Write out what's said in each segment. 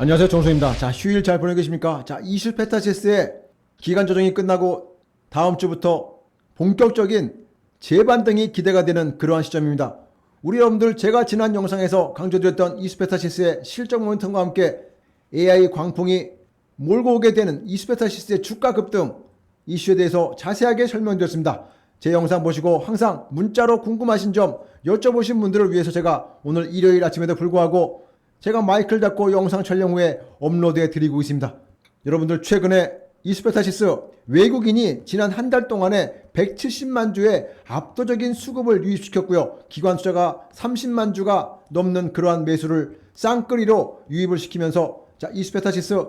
안녕하세요 정수입니다. 자 휴일 잘 보내고 계십니까? 자 이슈 페타시스의 기간 조정이 끝나고 다음 주부터 본격적인 재반등이 기대가 되는 그러한 시점입니다. 우리 여러분들 제가 지난 영상에서 강조드렸던 이스페타시스의 실적 모멘텀과 함께 AI 광풍이 몰고 오게 되는 이스페타시스의 주가 급등 이슈에 대해서 자세하게 설명드렸습니다. 제 영상 보시고 항상 문자로 궁금하신 점 여쭤보신 분들을 위해서 제가 오늘 일요일 아침에도 불구하고 제가 마이크를 잡고 영상 촬영 후에 업로드해 드리고 있습니다. 여러분들 최근에 이스페타시스 외국인이 지난 한 달 동안에 170만 주의 압도적인 수급을 유입시켰고요. 기관 투자가 30만 주가 넘는 그러한 매수를 쌍끌이로 유입을 시키면서 자 이스페타시스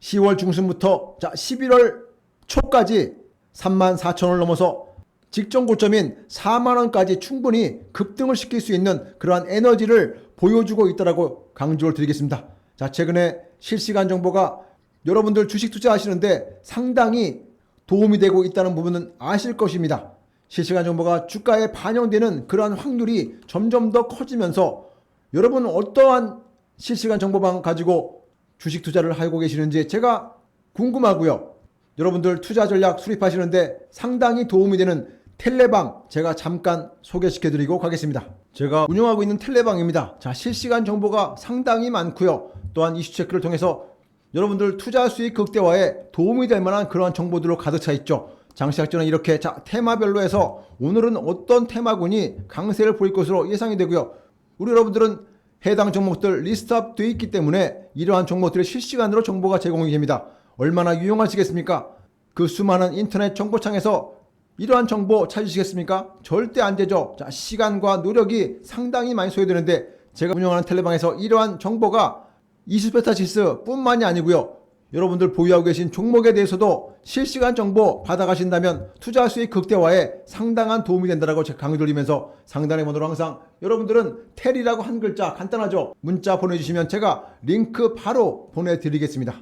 10월 중순부터 자 11월 초까지 3만 4천원을 넘어서 직전 고점인 4만 원까지 충분히 급등을 시킬 수 있는 그러한 에너지를 보여주고 있다라고 강조를 드리겠습니다. 자, 최근에 실시간 정보가 여러분들 주식 투자하시는데 상당히 도움이 되고 있다는 부분은 아실 것입니다. 실시간 정보가 주가에 반영되는 그러한 확률이 점점 더 커지면서 여러분 어떠한 실시간 정보만 가지고 주식 투자를 하고 계시는지 제가 궁금하고요. 여러분들 투자 전략 수립하시는데 상당히 도움이 되는 텔레방 제가 잠깐 소개시켜 드리고 가겠습니다. 제가 운영하고 있는 텔레방입니다. 자, 실시간 정보가 상당히 많고요. 또한 이슈 체크를 통해서 여러분들 투자 수익 극대화에 도움이 될 만한 그러한 정보들로 가득 차 있죠. 장시작전은 이렇게 자, 테마별로 해서 오늘은 어떤 테마군이 강세를 보일 것으로 예상이 되고요. 우리 여러분들은 해당 종목들 리스트업 되어 있기 때문에 이러한 종목들의 실시간으로 정보가 제공이 됩니다. 얼마나 유용하시겠습니까? 그 수많은 인터넷 정보창에서 이러한 정보 찾으시겠습니까? 절대 안 되죠. 자, 시간과 노력이 상당히 많이 소요되는데 제가 운영하는 텔레방에서 이러한 정보가 이스페타시스 뿐만이 아니고요. 여러분들 보유하고 계신 종목에 대해서도 실시간 정보 받아가신다면 투자 수익 극대화에 상당한 도움이 된다라고 제가 강의 돌리면서 상단의 번호로 항상 여러분들은 텔이라고 한 글자 간단하죠. 문자 보내주시면 제가 링크 바로 보내드리겠습니다.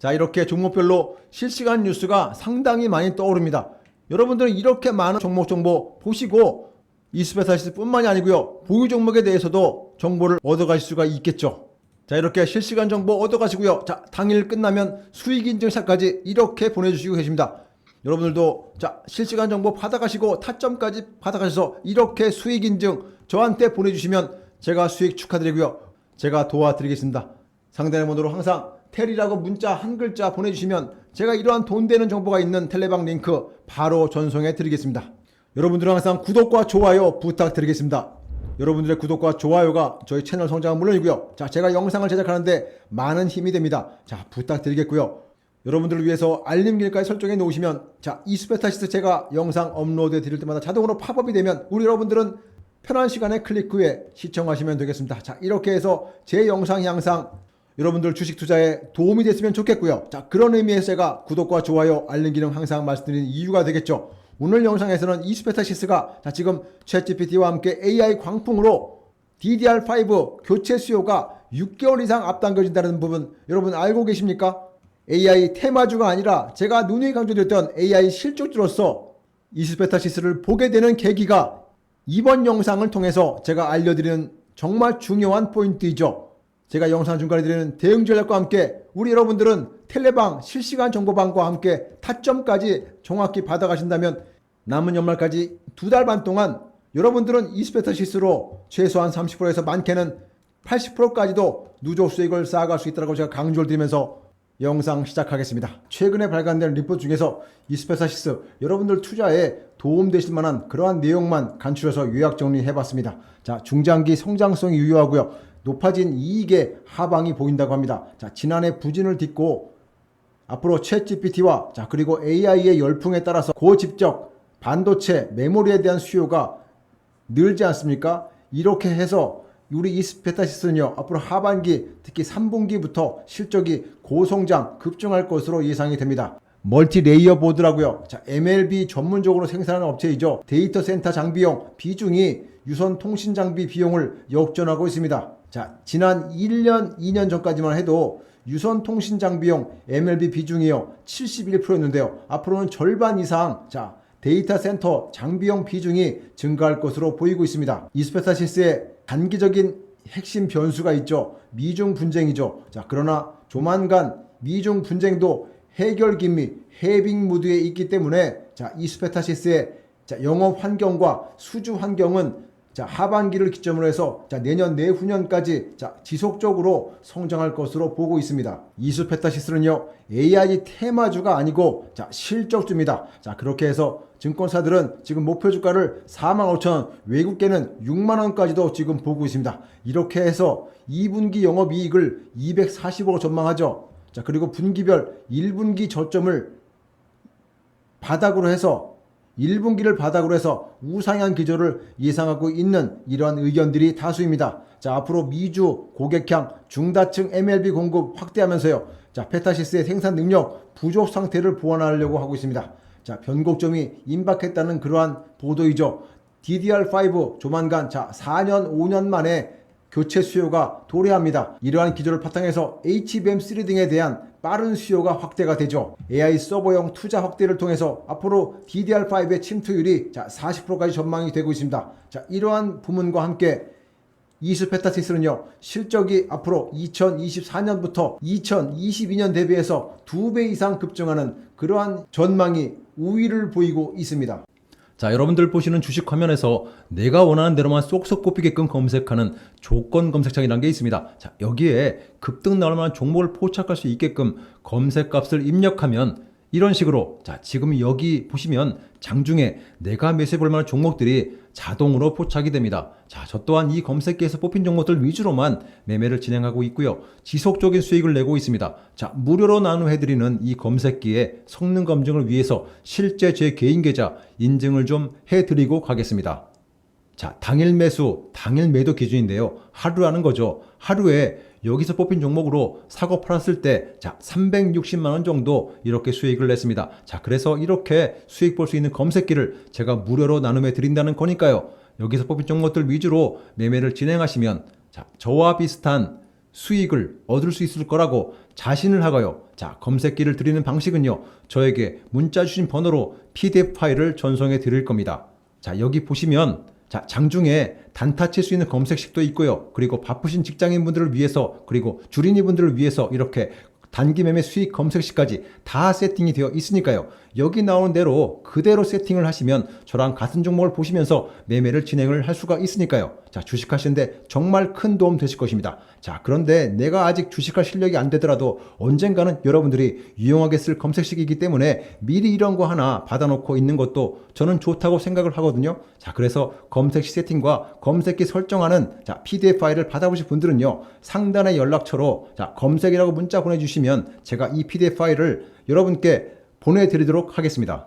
자 이렇게 종목별로 실시간 뉴스가 상당히 많이 떠오릅니다. 여러분들은 이렇게 많은 종목 정보 보시고 이스페타시스 뿐만이 아니고요. 보유 종목에 대해서도 정보를 얻어가실 수가 있겠죠. 자 이렇게 실시간 정보 얻어가시고요. 자 당일 끝나면 수익 인증샷까지 이렇게 보내주시고 계십니다. 여러분들도 자 실시간 정보 받아가시고 타점까지 받아가셔서 이렇게 수익 인증 저한테 보내주시면 제가 수익 축하드리고요. 제가 도와드리겠습니다. 상단의 번호로 항상 텔이라고 문자 한 글자 보내주시면 제가 이러한 돈 되는 정보가 있는 텔레방 링크 바로 전송해 드리겠습니다. 여러분들은 항상 구독과 좋아요 부탁드리겠습니다. 여러분들의 구독과 좋아요가 저희 채널 성장은 물론이고요. 자, 제가 영상을 제작하는데 많은 힘이 됩니다. 자, 부탁드리겠고요. 여러분들을 위해서 알림 길까지 설정해 놓으시면 자, 이스페타시스 제가 영상 업로드 드릴 때마다 자동으로 팝업이 되면 우리 여러분들은 편한 시간에 클릭 후에 시청하시면 되겠습니다. 자, 이렇게 해서 제 영상이 항상 여러분들 주식 투자에 도움이 됐으면 좋겠고요. 자, 그런 의미에서 제가 구독과 좋아요, 알림 기능 항상 말씀드리는 이유가 되겠죠. 오늘 영상에서는 이스페타시스가 자, 지금 챗GPT와 함께 AI 광풍으로 DDR5 교체 수요가 6개월 이상 앞당겨진다는 부분 여러분 알고 계십니까? AI 테마주가 아니라 제가 누누이 강조드렸던 AI 실적주로서 이스페타시스를 보게 되는 계기가 이번 영상을 통해서 제가 알려드리는 정말 중요한 포인트이죠. 제가 영상 중간에 드리는 대응 전략과 함께 우리 여러분들은 텔레방 실시간 정보방과 함께 타점까지 정확히 받아가신다면 남은 연말까지 두 달 반 동안 여러분들은 이스페타시스로 최소한 30%에서 많게는 80%까지도 누적 수익을 쌓아갈 수 있다고 제가 강조를 드리면서 영상 시작하겠습니다. 최근에 발간된 리포트 중에서 이스페타시스 여러분들 투자에 도움되실 만한 그러한 내용만 간추려서 요약 정리해봤습니다. 자, 중장기 성장성이 유효하고요. 높아진 이익의 하방이 보인다고 합니다. 자, 지난해 부진을 딛고 앞으로 챗GPT와 자, 그리고 AI의 열풍에 따라서 고집적 반도체, 메모리에 대한 수요가 늘지 않습니까? 이렇게 해서 우리 이스페타시스는요 앞으로 하반기 특히 3분기부터 실적이 고성장 급증할 것으로 예상이 됩니다. 멀티 레이어 보드라고요. 자, MLB 전문적으로 생산하는 업체이죠. 데이터 센터 장비용 비중이 유선 통신 장비 비용을 역전하고 있습니다. 자, 지난 1년, 2년 전까지만 해도 유선 통신 장비용 MLB 비중이요 71%였는데요. 앞으로는 절반 이상 자 데이터 센터 장비용 비중이 증가할 것으로 보이고 있습니다. 이스페타시스의 단기적인 핵심 변수가 있죠. 미중 분쟁이죠. 자, 그러나 조만간 미중 분쟁도 해결 긴미 해빙 무드에 있기 때문에 자 이스페타시스의 자 영업 환경과 수주 환경은 자 하반기를 기점으로 해서 자 내년 내후년까지 자 지속적으로 성장할 것으로 보고 있습니다. 이스페타시스는요 AI 테마주가 아니고 자 실적주입니다. 자 그렇게 해서 증권사들은 지금 목표 주가를 45,000원, 외국계는 6만 원까지도 지금 보고 있습니다. 이렇게 해서 2분기 영업이익을 240억으로 전망하죠. 자 그리고 분기별 1분기 저점을 바닥으로 해서 1분기를 바닥으로 해서 우상향 기조를 예상하고 있는 이러한 의견들이 다수입니다. 자, 앞으로 미주, 고객향, 중다층 MLB 공급 확대하면서요. 자, 페타시스의 생산 능력 부족 상태를 보완하려고 하고 있습니다. 자, 변곡점이 임박했다는 그러한 보도이죠. DDR5 조만간 자, 4년, 5년 만에 교체 수요가 도래합니다. 이러한 기조를 바탕해서 HBM3 등에 대한 빠른 수요가 확대가 되죠. AI 서버용 투자 확대를 통해서 앞으로 DDR5의 침투율이 자 40%까지 전망이 되고 있습니다. 자 이러한 부문과 함께 이스페타시스는요 실적이 앞으로 2024년부터 2022년 대비해서 두배 이상 급증하는 그러한 전망이 우위를 보이고 있습니다. 자, 여러분들 보시는 주식 화면에서 내가 원하는 대로만 쏙쏙 꼽히게끔 검색하는 조건 검색창이라는 게 있습니다. 자, 여기에 급등 나올 만한 종목을 포착할 수 있게끔 검색 값을 입력하면 이런 식으로 자, 지금 여기 보시면 장중에 내가 매수해 볼 만한 종목들이 자동으로 포착이 됩니다. 자, 저 또한 이 검색기에서 뽑힌 종목들 위주로만 매매를 진행하고 있고요. 지속적인 수익을 내고 있습니다. 자, 무료로 나눔해드리는 이 검색기의 성능 검증을 위해서 실제 제 개인 계좌 인증을 좀 해드리고 가겠습니다. 자, 당일 매수, 당일 매도 기준인데요. 하루라는 거죠. 하루에 여기서 뽑힌 종목으로 사고 팔았을 때, 자, 360만 원 정도 이렇게 수익을 냈습니다. 자, 그래서 이렇게 수익 볼 수 있는 검색기를 제가 무료로 나눔해 드린다는 거니까요. 여기서 뽑힌 종목들 위주로 매매를 진행하시면, 자, 저와 비슷한 수익을 얻을 수 있을 거라고 자신을 하고요. 자, 검색기를 드리는 방식은요. 저에게 문자 주신 번호로 PDF 파일을 전송해 드릴 겁니다. 자, 여기 보시면 자, 장중에 단타 칠 수 있는 검색식도 있고요. 그리고 바쁘신 직장인분들을 위해서 그리고 주린이분들을 위해서 이렇게 단기 매매 수익 검색식까지 다 세팅이 되어 있으니까요. 여기 나오는 대로 그대로 세팅을 하시면 저랑 같은 종목을 보시면서 매매를 진행을 할 수가 있으니까요. 자, 주식하시는데 정말 큰 도움 되실 것입니다. 자, 그런데 내가 아직 주식할 실력이 안 되더라도 언젠가는 여러분들이 유용하게 쓸 검색식이기 때문에 미리 이런 거 하나 받아놓고 있는 것도 저는 좋다고 생각을 하거든요. 자, 그래서 검색식 세팅과 검색기 설정하는 자, PDF 파일을 받아보실 분들은요. 상단의 연락처로 자, 검색이라고 문자 보내주시면 제가 이 PDF 파일을 여러분께 보내드리도록 하겠습니다.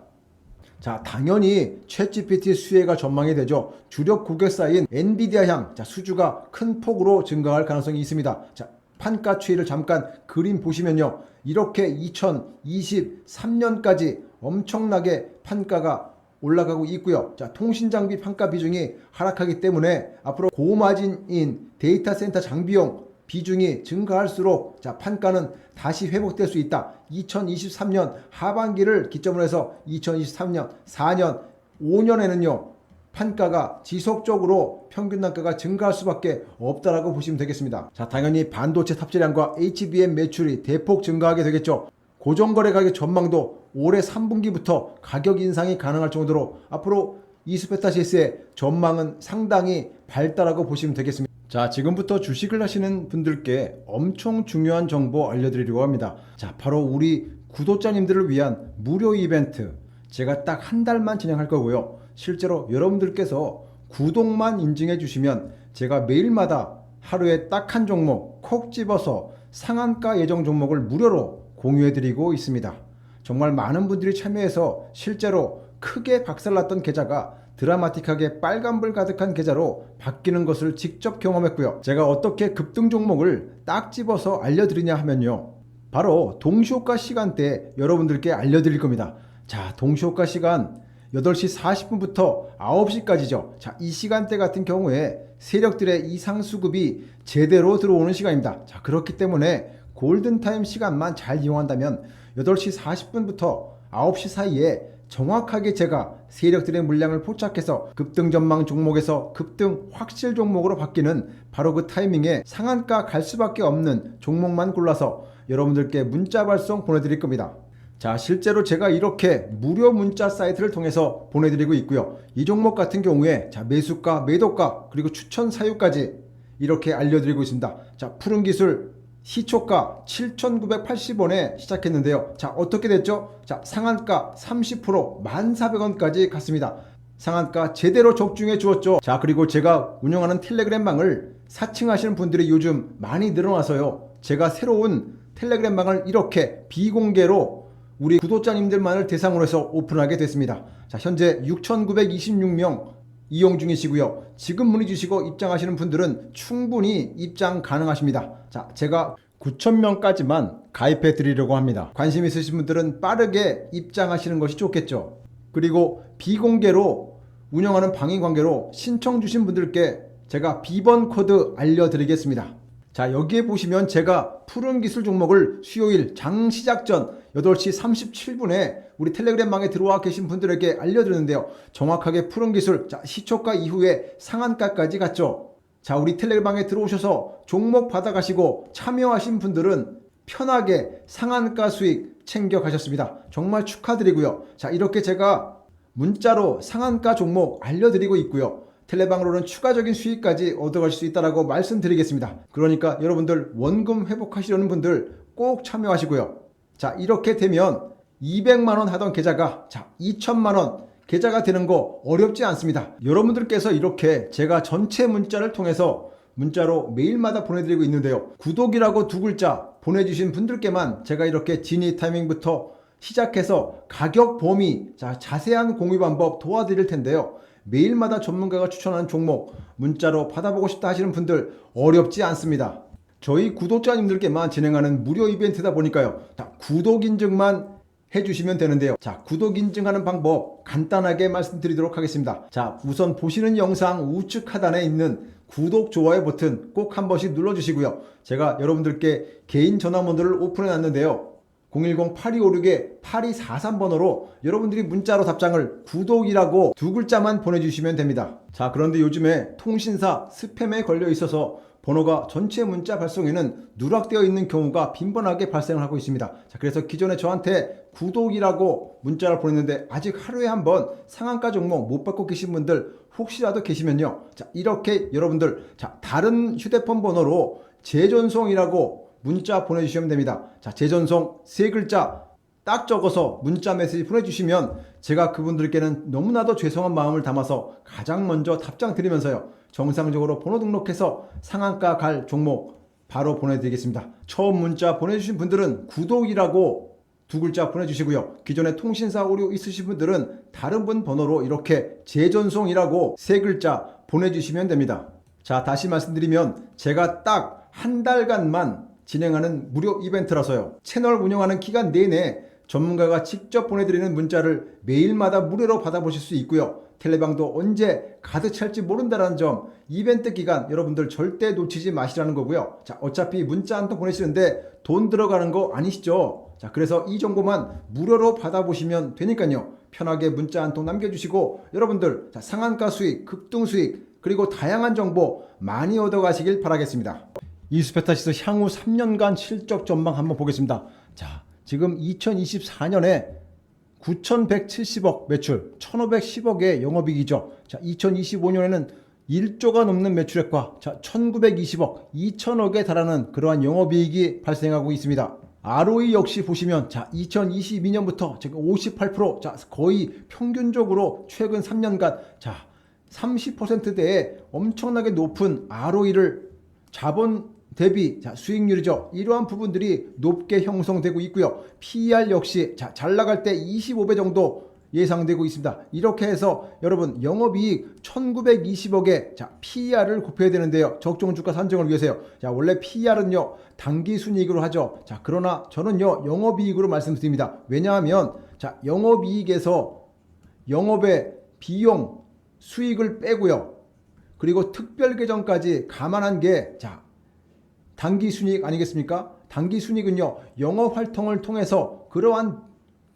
자, 당연히 챗GPT 수혜가 전망이 되죠. 주력 고객사인 엔비디아 향 자, 수주가 큰 폭으로 증가할 가능성이 있습니다. 자, 판가 추이를 잠깐 그림 보시면요. 이렇게 2023년까지 엄청나게 판가가 올라가고 있고요. 자, 통신 장비 판가 비중이 하락하기 때문에 앞으로 고마진인 데이터 센터 장비용 비중이 증가할수록 자, 판가는 다시 회복될 수 있다. 2023년 하반기를 기점으로 해서 2023년 4년 5년에는요. 판가가 지속적으로 평균 단가가 증가할 수밖에 없다라고 보시면 되겠습니다. 자, 당연히 반도체 탑재량과 HBM 매출이 대폭 증가하게 되겠죠. 고정거래 가격 전망도 올해 3분기부터 가격 인상이 가능할 정도로 앞으로 이스페타시스의 전망은 상당히 밝다라고 보시면 되겠습니다. 자, 지금부터 주식을 하시는 분들께 엄청 중요한 정보 알려드리려고 합니다. 자, 바로 우리 구독자님들을 위한 무료 이벤트. 제가 딱 한 달만 진행할 거고요. 실제로 여러분들께서 구독만 인증해 주시면 제가 매일마다 하루에 딱 한 종목 콕 집어서 상한가 예정 종목을 무료로 공유해 드리고 있습니다. 정말 많은 분들이 참여해서 실제로 크게 박살났던 계좌가 드라마틱하게 빨간불 가득한 계좌로 바뀌는 것을 직접 경험했고요. 제가 어떻게 급등 종목을 딱 집어서 알려드리냐 하면요. 바로 동시호가 시간대 여러분들께 알려드릴 겁니다. 자, 동시호가 시간 8시 40분부터 9시까지죠. 자, 이 시간대 같은 경우에 세력들의 이상 수급이 제대로 들어오는 시간입니다. 자, 그렇기 때문에 골든타임 시간만 잘 이용한다면 8시 40분부터 9시 사이에 정확하게 제가 세력들의 물량을 포착해서 급등 전망 종목에서 급등 확실 종목으로 바뀌는 바로 그 타이밍에 상한가 갈 수밖에 없는 종목만 골라서 여러분들께 문자 발송 보내드릴 겁니다. 자, 실제로 제가 이렇게 무료 문자 사이트를 통해서 보내드리고 있고요. 이 종목 같은 경우에 자, 매수가, 매도가, 그리고 추천 사유까지 이렇게 알려드리고 있습니다. 자, 푸른 기술 시초가 7,980원에 시작했는데요. 자, 어떻게 됐죠? 자, 상한가 30% 1,400원까지 갔습니다. 상한가 제대로 적중해 주었죠. 자, 그리고 제가 운영하는 텔레그램 방을 사칭하시는 분들이 요즘 많이 늘어나서요. 제가 새로운 텔레그램 방을 이렇게 비공개로 우리 구독자님들만을 대상으로 해서 오픈하게 됐습니다. 자, 현재 6,926명 이용 중이시고요. 지금 문의 주시고 입장하시는 분들은 충분히 입장 가능하십니다. 자, 제가 9,000명까지만 가입해 드리려고 합니다. 관심 있으신 분들은 빠르게 입장하시는 것이 좋겠죠. 그리고 비공개로 운영하는 방해 관계로 신청 주신 분들께 제가 비번 코드 알려드리겠습니다. 자, 여기에 보시면 제가 푸른 기술 종목을 수요일 장 시작 전 8시 37분에 우리 텔레그램방에 들어와 계신 분들에게 알려드렸는데요. 정확하게 푸른 기술, 자, 시초가 이후에 상한가까지 갔죠. 자, 우리 텔레그램방에 들어오셔서 종목 받아가시고 참여하신 분들은 편하게 상한가 수익 챙겨 가셨습니다. 정말 축하드리고요. 자, 이렇게 제가 문자로 상한가 종목 알려드리고 있고요. 텔레방으로는 추가적인 수익까지 얻어가실 수 있다라고 말씀드리겠습니다. 그러니까 여러분들 원금 회복하시려는 분들 꼭 참여하시고요. 자, 이렇게 되면 200만 원 하던 계좌가 자, 2천만 원 계좌가 되는 거 어렵지 않습니다. 여러분들께서 이렇게 제가 전체 문자를 통해서 문자로 매일마다 보내드리고 있는데요. 구독이라고 두 글자 보내주신 분들께만 제가 이렇게 진입 타이밍부터 시작해서 가격 범위, 자, 자세한 공유 방법 도와드릴 텐데요. 매일마다 전문가가 추천하는 종목 문자로 받아보고 싶다 하시는 분들 어렵지 않습니다. 저희 구독자님들께만 진행하는 무료 이벤트다 보니까요. 자, 구독 인증만 해주시면 되는데요. 자, 구독 인증하는 방법 간단하게 말씀드리도록 하겠습니다. 자, 우선 보시는 영상 우측 하단에 있는 구독, 좋아요 버튼 꼭 한 번씩 눌러주시고요. 제가 여러분들께 개인 전화번호를 오픈해 놨는데요. 010-8256-8243번호로 여러분들이 문자로 답장을 구독이라고 두 글자만 보내주시면 됩니다. 자, 그런데 요즘에 통신사 스팸에 걸려 있어서 번호가 전체 문자 발송에는 누락되어 있는 경우가 빈번하게 발생을 하고 있습니다. 자, 그래서 기존에 저한테 구독이라고 문자를 보냈는데 아직 하루에 한 번 상한가 종목 못 받고 계신 분들 혹시라도 계시면요. 자, 이렇게 여러분들 자, 다른 휴대폰 번호로 재전송이라고 문자 보내주시면 됩니다. 자, 재전송 세 글자 딱 적어서 문자 메시지 보내주시면 제가 그분들께는 너무나도 죄송한 마음을 담아서 가장 먼저 답장 드리면서요. 정상적으로 번호 등록해서 상한가 갈 종목 바로 보내드리겠습니다. 처음 문자 보내주신 분들은 구독이라고 두 글자 보내주시고요. 기존에 통신사 오류 있으신 분들은 다른 분 번호로 이렇게 재전송이라고 세 글자 보내주시면 됩니다. 자, 다시 말씀드리면 제가 딱 한 달간만 진행하는 무료 이벤트라서요. 채널 운영하는 기간 내내 전문가가 직접 보내드리는 문자를 매일마다 무료로 받아보실 수 있고요. 텔레방도 언제 가득 찰지 모른다는 점 이벤트 기간 여러분들 절대 놓치지 마시라는 거고요. 자, 어차피 문자 한 통 보내시는데 돈 들어가는 거 아니시죠? 자, 그래서 이 정보만 무료로 받아보시면 되니까요. 편하게 문자 한 통 남겨주시고 여러분들 자, 상한가 수익, 급등 수익 그리고 다양한 정보 많이 얻어가시길 바라겠습니다. 이스페타시스 향후 3년간 실적 전망 한번 보겠습니다. 자, 지금 2024년에 9,170억 매출, 1,510억의 영업이익이죠. 자, 2025년에는 1조가 넘는 매출액과 자, 1,920억, 2,000억에 달하는 그러한 영업이익이 발생하고 있습니다. ROE 역시 보시면 자 2022년부터 지금 58% 자, 거의 평균적으로 최근 3년간 자 30%대의 엄청나게 높은 ROE를 자본 대비 자, 수익률이죠. 이러한 부분들이 높게 형성되고 있고요. PER 역시 자, 잘 나갈 때 25배 정도 예상되고 있습니다. 이렇게 해서 여러분 영업이익 1920억에 자, PER을 곱해야 되는데요. 적정 주가 산정을 위해서요. 자, 원래 PER은요. 단기 순이익으로 하죠. 자, 그러나 저는요. 영업이익으로 말씀드립니다. 왜냐하면 자, 영업이익에서 영업의 비용 수익을 빼고요. 그리고 특별 계정까지 감안한 게 자, 단기 순이익 아니겠습니까? 단기 순이익은요. 영업 활동을 통해서 그러한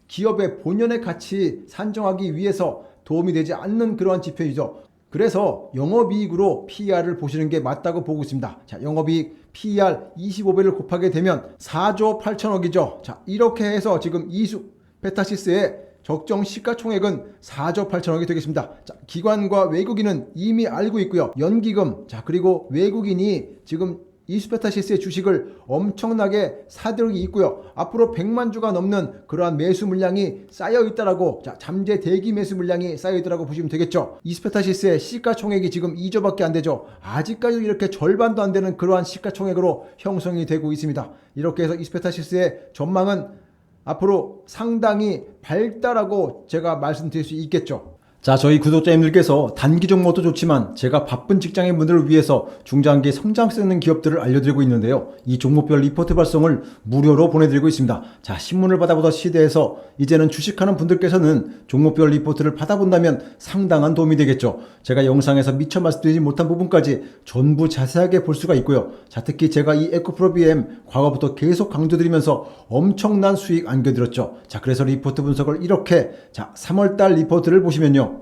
기업의 본연의 가치 산정하기 위해서 도움이 되지 않는 그러한 지표이죠. 그래서 영업이익으로 PER을 보시는 게 맞다고 보고 있습니다. 자, 영업이익 PER 25배를 곱하게 되면 4조 8천억이죠. 자, 이렇게 해서 지금 이수 페타시스의 적정 시가총액은 4조 8천억이 되겠습니다. 자, 기관과 외국인은 이미 알고 있고요. 연기금, 자, 그리고 외국인이 지금 이스페타시스의 주식을 엄청나게 사들고 있고요. 앞으로 100만 주가 넘는 그러한 매수 물량이 쌓여 있다라고 자, 잠재 대기 매수 물량이 쌓여 있다라고 보시면 되겠죠. 이스페타시스의 시가총액이 지금 2조밖에 안 되죠. 아직까지 이렇게 절반도 안 되는 그러한 시가총액으로 형성이 되고 있습니다. 이렇게 해서 이스페타시스의 전망은 앞으로 상당히 밝다라고 제가 말씀드릴 수 있겠죠. 자, 저희 구독자님들께서 단기 종목도 좋지만 제가 바쁜 직장인 분들을 위해서 중장기 성장세 있는 기업들을 알려드리고 있는데요. 이 종목별 리포트 발송을 무료로 보내드리고 있습니다. 자, 신문을 받아보다 시대에서 이제는 주식하는 분들께서는 종목별 리포트를 받아본다면 상당한 도움이 되겠죠. 제가 영상에서 미처 말씀드리지 못한 부분까지 전부 자세하게 볼 수가 있고요. 자, 특히 제가 이 에코프로비엠 과거부터 계속 강조드리면서 엄청난 수익 안겨드렸죠. 자, 그래서 리포트 분석을 이렇게 자, 3월달 리포트를 보시면요.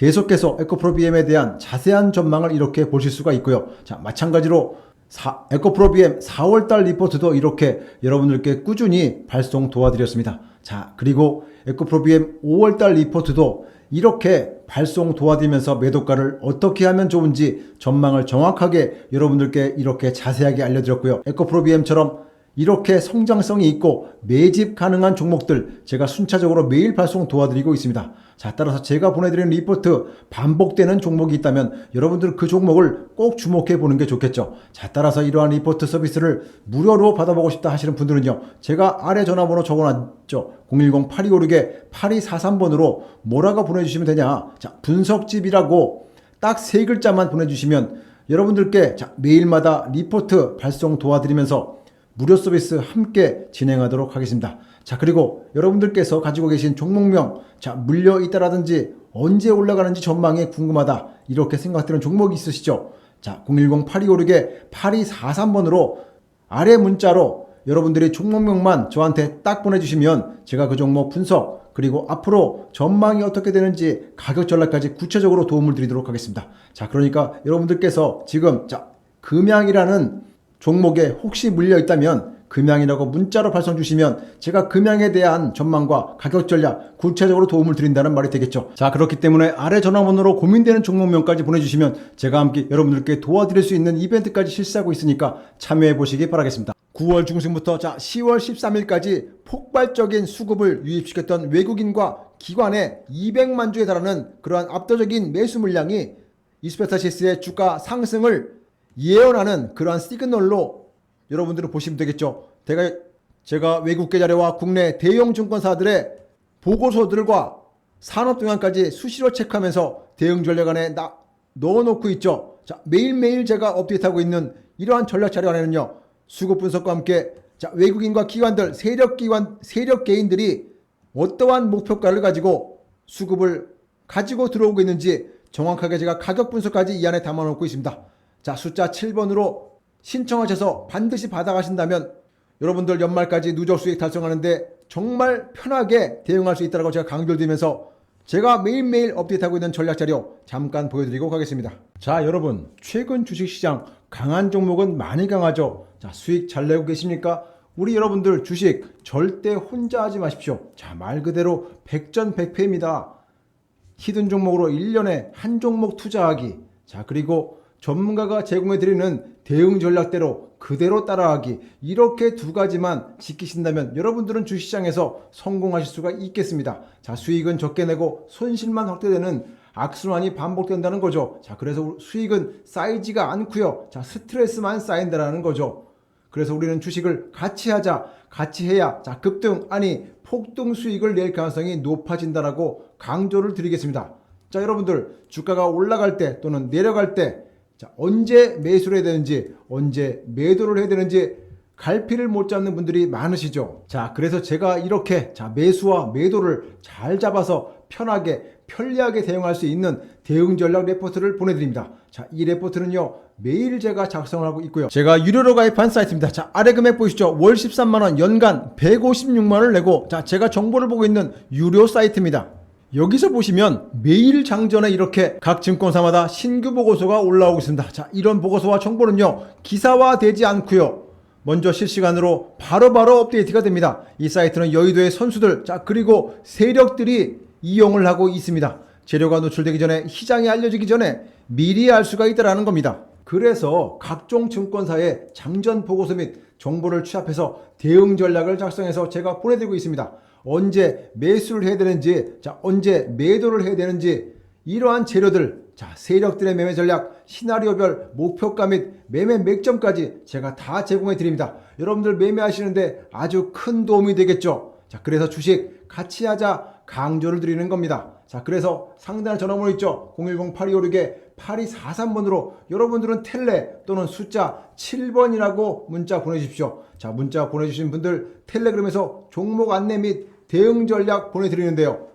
계속해서 에코프로비엠에 대한 자세한 전망을 이렇게 보실 수가 있고요. 자, 마찬가지로 사- 에코프로비엠 4월달 리포트도 이렇게 여러분들께 꾸준히 발송 도와드렸습니다. 자, 그리고 에코프로비엠 5월달 리포트도 이렇게 발송 도와드리면서 매도가를 어떻게 하면 좋은지 전망을 정확하게 여러분들께 이렇게 자세하게 알려드렸고요. 에코프로비엠처럼 이렇게 성장성이 있고 매집 가능한 종목들 제가 순차적으로 매일 발송 도와드리고 있습니다. 자, 따라서 제가 보내드리는 리포트 반복되는 종목이 있다면 여러분들 그 종목을 꼭 주목해 보는 게 좋겠죠. 자, 따라서 이러한 리포트 서비스를 무료로 받아보고 싶다 하시는 분들은요. 제가 아래 전화번호 적어놨죠. 010-8256-8243번으로 뭐라고 보내주시면 되냐. 자, 분석집이라고 딱 세 글자만 보내주시면 여러분들께 자, 매일마다 리포트 발송 도와드리면서 무료 서비스 함께 진행하도록 하겠습니다. 자, 그리고 여러분들께서 가지고 계신 종목명, 자, 물려 있다라든지 언제 올라가는지 전망이 궁금하다. 이렇게 생각되는 종목이 있으시죠? 자, 010-8256-8243번으로 아래 문자로 여러분들이 종목명만 저한테 딱 보내주시면 제가 그 종목 분석, 그리고 앞으로 전망이 어떻게 되는지 가격 전략까지 구체적으로 도움을 드리도록 하겠습니다. 자, 그러니까 여러분들께서 지금, 자, 금양이라는 종목에 혹시 물려 있다면 금양이라고 문자로 발송 주시면 제가 금양에 대한 전망과 가격 전략 구체적으로 도움을 드린다는 말이 되겠죠. 자, 그렇기 때문에 아래 전화번호로 고민되는 종목명까지 보내주시면 제가 함께 여러분들께 도와드릴 수 있는 이벤트까지 실시하고 있으니까 참여해 보시기 바라겠습니다. 9월 중순부터 자 10월 13일까지 폭발적인 수급을 유입시켰던 외국인과 기관의 200만 주에 달하는 그러한 압도적인 매수 물량이 이스페타시스의 주가 상승을 예언하는 그러한 시그널로 여러분들은 보시면 되겠죠. 제가, 제가 외국 계좌례와 국내 대형 증권사들의 보고서들과 산업 동향까지 수시로 체크하면서 대응 전략 안에 나, 넣어놓고 있죠. 자, 매일매일 제가 업데이트하고 있는 이러한 전략 자료 안에는요. 수급 분석과 함께 자, 외국인과 기관들, 세력 기관, 세력 개인들이 어떠한 목표가를 가지고 수급을 가지고 들어오고 있는지 정확하게 제가 가격 분석까지 이 안에 담아놓고 있습니다. 자, 숫자 7번으로 신청하셔서 반드시 받아가신다면 여러분들 연말까지 누적 수익 달성하는데 정말 편하게 대응할 수 있다고 제가 강조를 드리면서 제가 매일매일 업데이트하고 있는 전략 자료 잠깐 보여드리고 가겠습니다. 자, 여러분. 최근 주식시장 강한 종목은 많이 강하죠. 자, 수익 잘 내고 계십니까? 우리 여러분들 주식 절대 혼자 하지 마십시오. 자, 말 그대로 백전백패입니다. 히든 종목으로 1년에 한 종목 투자하기. 자, 그리고 전문가가 제공해드리는 대응 전략대로 그대로 따라하기. 이렇게 두 가지만 지키신다면 여러분들은 주식시장에서 성공하실 수가 있겠습니다. 자, 수익은 적게 내고 손실만 확대되는 악순환이 반복된다는 거죠. 자, 그래서 수익은 쌓이지가 않고요. 자, 스트레스만 쌓인다라는 거죠. 그래서 우리는 주식을 같이 하자, 같이 해야 자 급등 아니 폭등 수익을 낼 가능성이 높아진다라고 강조를 드리겠습니다. 자 여러분들 주가가 올라갈 때 또는 내려갈 때 자, 언제 매수를 해야 되는지 언제 매도를 해야 되는지 갈피를 못 잡는 분들이 많으시죠. 자 그래서 제가 이렇게 자 매수와 매도를 잘 잡아서 편하게 편리하게 대응할 수 있는 대응 전략 레포트를 보내드립니다. 자, 이 레포트는요, 매일 제가 작성을 하고 있고요. 제가 유료로 가입한 사이트입니다. 자, 아래 금액 보이시죠? 월 13만원, 연간 156만원을 내고, 자, 제가 정보를 보고 있는 유료 사이트입니다. 여기서 보시면 매일 장전에 이렇게 각 증권사마다 신규 보고서가 올라오고 있습니다. 자, 이런 보고서와 정보는요, 기사화되지 않고요. 먼저 실시간으로 바로 바로 업데이트가 됩니다. 이 사이트는 여의도의 선수들, 자, 그리고 세력들이 이용을 하고 있습니다. 재료가 노출되기 전에 시장에 알려지기 전에 미리 알 수가 있다라는 겁니다. 그래서 각종 증권사의 장전 보고서 및 정보를 취합해서 대응 전략을 작성해서 제가 보내드리고 있습니다. 언제 매수를 해야 되는지, 자, 언제 매도를 해야 되는지, 이러한 재료들, 자, 세력들의 매매 전략, 시나리오별 목표가 및 매매 맥점까지 제가 다 제공해 드립니다. 여러분들 매매하시는데 아주 큰 도움이 되겠죠. 자, 그래서 주식 같이 하자 강조를 드리는 겁니다. 자, 그래서 상단에 전화번호 있죠. 010-8256-8243번으로 여러분들은 텔레 또는 숫자 7번이라고 문자 보내주십시오. 자, 문자 보내주신 분들 텔레그램에서 종목 안내 및 대응 전략 보내드리는데요.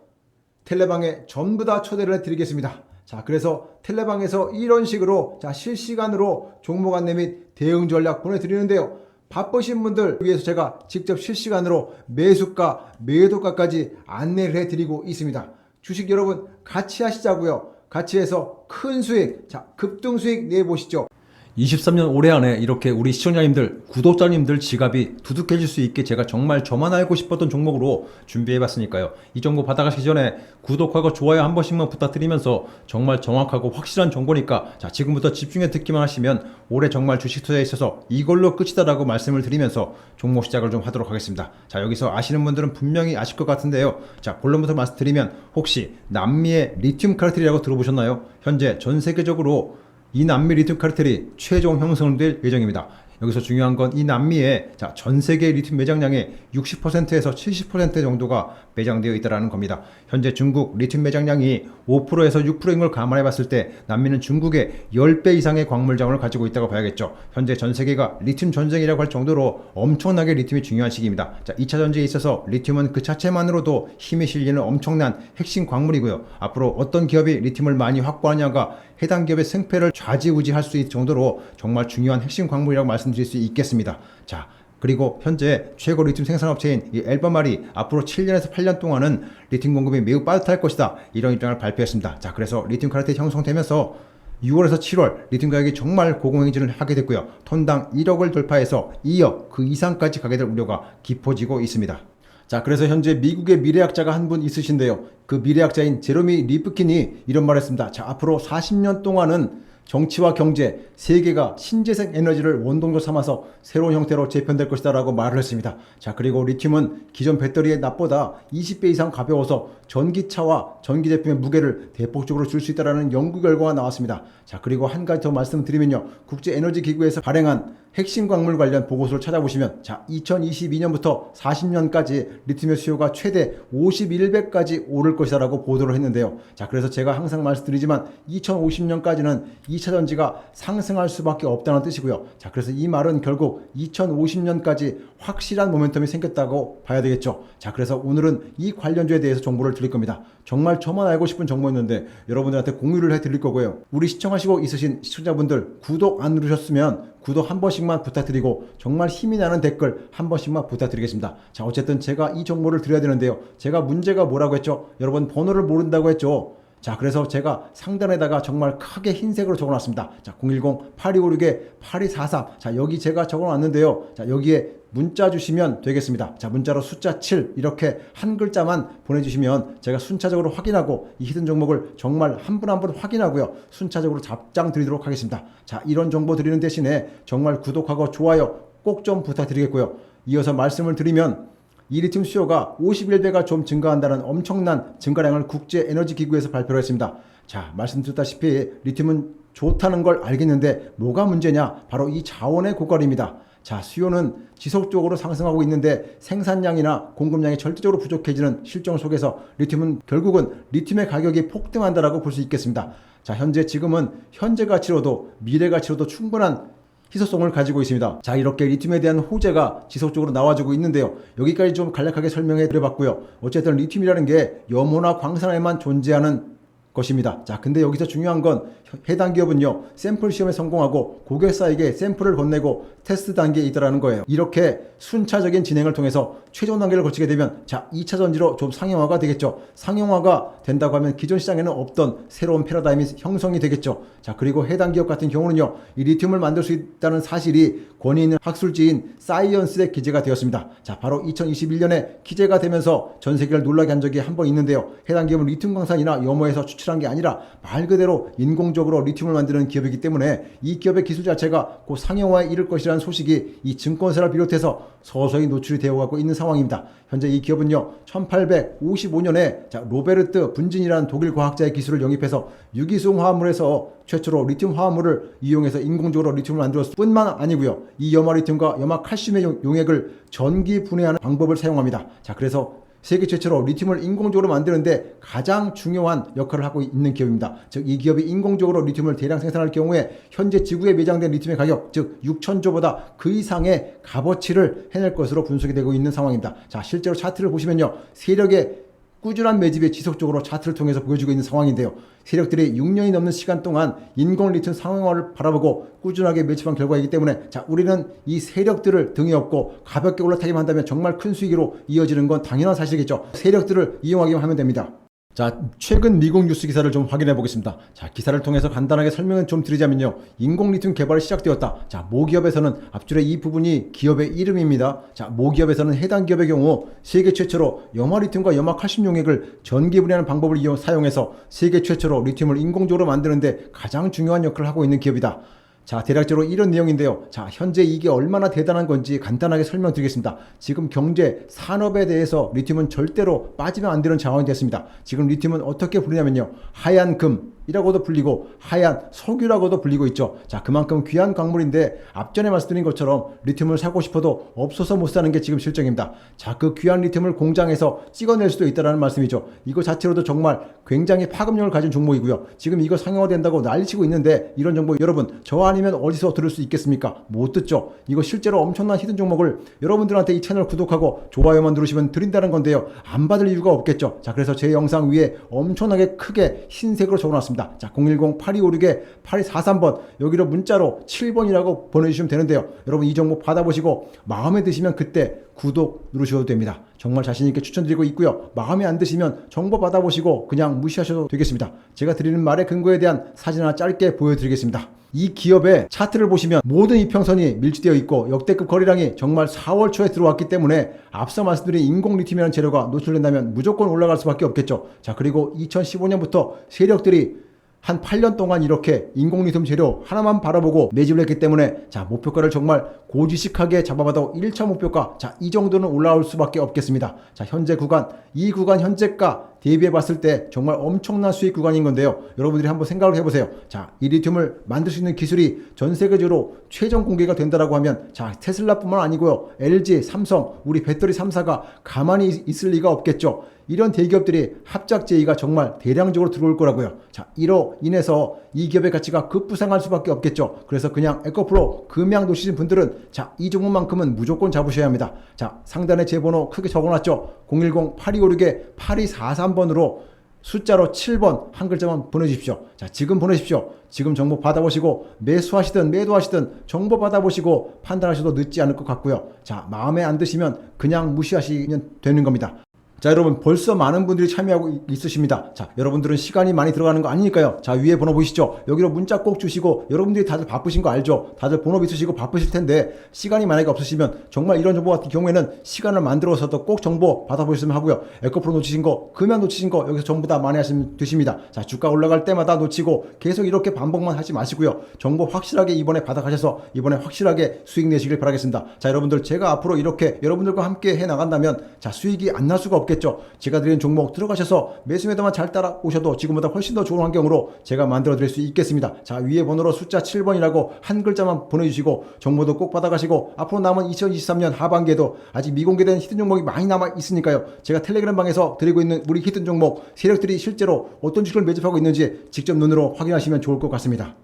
텔레방에 전부 다 초대를 해드리겠습니다. 자, 그래서 텔레방에서 이런 식으로 자 실시간으로 종목 안내 및 대응 전략 보내드리는데요. 바쁘신 분들 위해서 제가 직접 실시간으로 매수가, 매도가까지 안내를 해드리고 있습니다. 주식 여러분 같이 하시자고요. 같이 해서 큰 수익, 자 급등 수익 내보시죠. 23년 올해 안에 이렇게 우리 시청자님들, 구독자님들 지갑이 두둑해질 수 있게 제가 정말 저만 알고 싶었던 종목으로 준비해봤으니까요. 이 정보 받아가시기 전에 구독하고 좋아요 한 번씩만 부탁드리면서 정말 정확하고 확실한 정보니까 자 지금부터 집중해 듣기만 하시면 올해 정말 주식 투자에 있어서 이걸로 끝이다라고 말씀을 드리면서 종목 시작을 좀 하도록 하겠습니다. 자 여기서 아시는 분들은 분명히 아실 것 같은데요. 자 본론부터 말씀드리면 혹시 남미의 리튬 카르텔이라고 들어보셨나요? 현재 전 세계적으로 이 남미 리튬 카르텔이 최종 형성될 예정입니다. 여기서 중요한 건 이 남미의 자, 전 세계 리튬 매장량의 60%에서 70% 정도가 매장되어 있다는 겁니다. 현재 중국 리튬 매장량이 5%에서 6%인 걸 감안해 봤을 때 남미는 중국의 10배 이상의 광물 자원을 가지고 있다고 봐야겠죠. 현재 전 세계가 리튬 전쟁이라고 할 정도로 엄청나게 리튬이 중요한 시기입니다. 자, 2차 전지에 있어서 리튬은 그 자체만으로도 힘이 실리는 엄청난 핵심 광물이고요. 앞으로 어떤 기업이 리튬을 많이 확보하냐가 해당 기업의 생패를 좌지우지할 수 있을 정도로 정말 중요한 핵심 광물이라고 말씀드릴 수 있겠습니다. 자, 그리고 현재 최고 리튬 생산업체인 이 엘바말이 앞으로 7년에서 8년 동안은 리튬 공급이 매우 빠듯할 것이다. 이런 입장을 발표했습니다. 자, 그래서 리튬 카르텔이 형성되면서 6월에서 7월 리튬 가격이 정말 고공행진을 하게 됐고요. 톤당 1억을 돌파해서 2억 그 이상까지 가게 될 우려가 깊어지고 있습니다. 자, 그래서 현재 미국의 미래학자가 한 분 있으신데요. 그 미래학자인 제로미 리프킨이 이런 말을 했습니다. 자, 앞으로 40년 동안은 정치와 경제, 세계가 신재생 에너지를 원동력 삼아서 새로운 형태로 재편될 것이다 라고 말을 했습니다. 자, 그리고 리튬은 기존 배터리의 납보다 20배 이상 가벼워서 전기차와 전기 제품의 무게를 대폭적으로 줄 수 있다라는 연구 결과가 나왔습니다. 자, 그리고 한 가지 더 말씀드리면요. 국제 에너지 기구에서 발행한 핵심 광물 관련 보고서를 찾아보시면 자, 2022년부터 40년까지 리튬의 수요가 최대 51배까지 오를 것이라고 보도를 했는데요. 자, 그래서 제가 항상 말씀드리지만 2050년까지는 2차 전지가 상승할 수밖에 없다는 뜻이고요. 자, 그래서 이 말은 결국 2050년까지 확실한 모멘텀이 생겼다고 봐야 되겠죠. 자, 그래서 오늘은 이 관련주에 대해서 정보를 드릴 겁니다. 정말 저만 알고 싶은 정보였는데 여러분들한테 공유를 해 드릴 거고요. 우리 시청하시고 있으신 시청자분들 구독 안 누르셨으면 구독 한 번씩만 부탁드리고 정말 힘이 나는 댓글 한 번씩만 부탁드리겠습니다. 자, 어쨌든 제가 이 정보를 드려야 되는데요. 제가 문제가 뭐라고 했죠? 여러분 번호를 모른다고 했죠? 자, 그래서 제가 상단에다가 정말 크게 흰색으로 적어 놨습니다. 자, 010-8256-8243. 자, 여기 제가 적어 놨는데요. 자, 여기에 문자 주시면 되겠습니다. 자, 문자로 숫자 7 이렇게 한 글자만 보내주시면 제가 순차적으로 확인하고 이 히든 종목을 정말 한 분 한 분 확인하고요. 순차적으로 답장 드리도록 하겠습니다. 자, 이런 정보 드리는 대신에 정말 구독하고 좋아요 꼭 좀 부탁드리겠고요. 이어서 말씀을 드리면 이 리튬 수요가 51배가 좀 증가한다는 엄청난 증가량을 국제 에너지 기구에서 발표를 했습니다. 자, 말씀드렸다시피 리튬은 좋다는 걸 알겠는데 뭐가 문제냐? 바로 이 자원의 고갈입니다. 자, 수요는 지속적으로 상승하고 있는데 생산량이나 공급량이 절대적으로 부족해지는 실정 속에서 리튬은 결국은 리튬의 가격이 폭등한다라고 볼 수 있겠습니다. 자, 현재 지금은 현재 가치로도 미래 가치로도 충분한 희소성을 가지고 있습니다. 자, 이렇게 리튬에 대한 호재가 지속적으로 나와주고 있는데요. 여기까지 좀 간략하게 설명해 드려봤고요. 어쨌든 리튬이라는 게 염호나 광산에만 존재하는 것입니다. 자, 근데 여기서 중요한 건 해당 기업은요, 샘플 시험에 성공하고 고객사에게 샘플을 건네고 테스트 단계에 있다라는 거예요. 이렇게 순차적인 진행을 통해서 최종 단계를 거치게 되면 자, 2차 전지로 좀 상용화가 되겠죠. 상용화가 된다고 하면 기존 시장에는 없던 새로운 패러다임이 형성이 되겠죠. 자, 그리고 해당 기업 같은 경우는요, 이 리튬을 만들 수 있다는 사실이 권위 있는 학술지인 사이언스에 기재가 되었습니다. 자, 바로 2021년에 기재가 되면서 전 세계를 놀라게 한 적이 한 번 있는데요. 해당 기업은 리튬 광산이나 염호에서 추출한 게 아니라 말 그대로 인공적 으로 리튬을 만드는 기업이기 때문에 이 기업의 기술 자체가 곧 상용화에 이를 것이라는 소식이 이 증권사를 비롯해서 서서히 노출이 되어 가고 있는 상황입니다. 현재 이 기업은요, 1855년에 자, 로베르트 분진이라는 독일 과학자의 기술을 영입해서 유기수용 화합물에서 최초로 리튬 화합물을 이용해서 인공적으로 리튬을 만들었을 뿐만 아니고요. 이 염화 리튬과 염화 칼슘의 용- 용액을 전기 분해하는 방법을 사용합니다. 자, 그래서 세계 최초로 리튬을 인공적으로 만드는데 가장 중요한 역할을 하고 있는 기업입니다. 즉, 이 기업이 인공적으로 리튬을 대량 생산할 경우에 현재 지구에 매장된 리튬의 가격, 즉 6천조보다 그 이상의 값어치를 해낼 것으로 분석이 되고 있는 상황입니다. 자, 실제로 차트를 보시면요. 세력의 꾸준한 매집에 지속적으로 차트를 통해서 보여주고 있는 상황인데요. 세력들이 6년이 넘는 시간 동안 인공 리튬 상용화를 바라보고 꾸준하게 매집한 결과이기 때문에 자 우리는 이 세력들을 등에 업고 가볍게 올라타기만 한다면 정말 큰 수익으로 이어지는 건 당연한 사실이겠죠. 세력들을 이용하기만 하면 됩니다. 자, 최근 미국 뉴스 기사를 좀 확인해 보겠습니다. 자, 기사를 통해서 간단하게 설명을 좀 드리자면요. 인공 리튬 개발이 시작되었다. 자, 모기업에서는 앞줄의 이 부분이 기업의 이름입니다. 자, 모기업에서는 해당 기업의 경우 세계 최초로 염화 리튬과 염화 칼슘 용액을 전기 분해하는 방법을 이용 사용해서 세계 최초로 리튬을 인공적으로 만드는데 가장 중요한 역할을 하고 있는 기업이다. 자, 대략적으로 이런 내용인데요. 자, 현재 이게 얼마나 대단한 건지 간단하게 설명드리겠습니다. 지금 경제, 산업에 대해서 리튬은 절대로 빠지면 안 되는 자원이 됐습니다. 지금 리튬은 어떻게 부르냐면요. 하얀 금, 이라고도 불리고 하얀 석유라고도 불리고 있죠. 자, 그만큼 귀한 광물인데 앞전에 말씀드린 것처럼 리튬을 사고 싶어도 없어서 못 사는 게 지금 실정입니다. 자, 그 귀한 리튬을 공장에서 찍어낼 수도 있다라는 말씀이죠. 이거 자체로도 정말 굉장히 파급력을 가진 종목이고요. 지금 이거 상용화된다고 난리치고 있는데 이런 정보 여러분 저 아니면 어디서 들을 수 있겠습니까? 못 듣죠. 이거 실제로 엄청난 히든 종목을 여러분들한테 이 채널 구독하고 좋아요만 누르시면 드린다는 건데요. 안 받을 이유가 없겠죠. 자, 그래서 제 영상 위에 엄청나게 크게 흰색으로 적어놨습니다. 자, 010-8256-8243번 여기로 문자로 7번이라고 보내주시면 되는데요. 여러분 이 정보 받아보시고 마음에 드시면 그때 구독 누르셔도 됩니다. 정말 자신있게 추천드리고 있고요. 마음에 안 드시면 정보 받아보시고 그냥 무시하셔도 되겠습니다. 제가 드리는 말의 근거에 대한 사진 하나 짧게 보여드리겠습니다. 이 기업의 차트를 보시면 모든 이평선이 밀집되어 있고 역대급 거래량이 정말 4월 초에 들어왔기 때문에 앞서 말씀드린 인공 리튬이라는 재료가 노출된다면 무조건 올라갈 수밖에 없겠죠. 자, 그리고 2015년부터 세력들이 한 8년 동안 이렇게 인공리튬 재료 하나만 바라보고 매집을 했기 때문에 자 목표가를 정말 고지식하게 잡아봐도 1차 목표가 자 이 정도는 올라올 수밖에 없겠습니다. 자 현재 구간 이 구간 현재가 대비해 봤을 때 정말 엄청난 수익 구간인 건데요. 여러분들이 한번 생각을 해보세요. 자, 이 리튬을 만들 수 있는 기술이 전 세계적으로 최종 공개가 된다라고 하면 자, 테슬라뿐만 아니고요. LG, 삼성, 우리 배터리 3사가 가만히 있- 있을 리가 없겠죠. 이런 대기업들이 합작 제의가 정말 대량적으로 들어올 거라고요. 자, 이로 인해서 이 기업의 가치가 급부상할 수밖에 없겠죠. 그래서 그냥 에코프로 금양 놓으신 분들은 자, 이 종목만큼은 무조건 잡으셔야 합니다. 자, 상단에 제 번호 크게 적어놨죠. 010-8256-8243번으로 숫자로 7번 한 글자만 보내주십시오. 자, 지금 보내십시오. 지금 정보 받아보시고 매수하시든 매도하시든 정보 받아보시고 판단하셔도 늦지 않을 것 같고요. 자, 마음에 안 드시면 그냥 무시하시면 되는 겁니다. 자, 여러분 벌써 많은 분들이 참여하고 이- 있으십니다. 자, 여러분들은 시간이 많이 들어가는 거 아니니까요. 자, 위에 번호 보시죠. 여기로 문자 꼭 주시고 여러분들이 다들 바쁘신 거 알죠? 다들 본업 있으시고 바쁘실 텐데 시간이 만약에 없으시면 정말 이런 정보 같은 경우에는 시간을 만들어서도 꼭 정보 받아보셨으면 하고요. 에코프로 놓치신 거, 금연 놓치신 거 여기서 전부 다 많이 하시면 되십니다. 자, 주가 올라갈 때마다 놓치고 계속 이렇게 반복만 하지 마시고요. 정보 확실하게 이번에 받아가셔서 이번에 확실하게 수익 내시길 바라겠습니다. 자, 여러분들 제가 앞으로 이렇게 여러분들과 함께 해 나간다면 자, 수익이 안 날 수가 없 겠죠. 제가 드린 종목 들어가셔서 매수 매도만 잘 따라오셔도 지금보다 훨씬 더 좋은 환경으로 제가 만들어 드릴 수 있겠습니다. 자, 위에 번호로 숫자 7번이라고 한 글자만 보내주시고 정보도 꼭 받아가시고 앞으로 남은 2023년 하반기에도 아직 미공개된 히든 종목이 많이 남아 있으니까요. 제가 텔레그램 방에서 드리고 있는 우리 히든 종목 세력들이 실제로 어떤 주식을 매집하고 있는지 직접 눈으로 확인하시면 좋을 것 같습니다.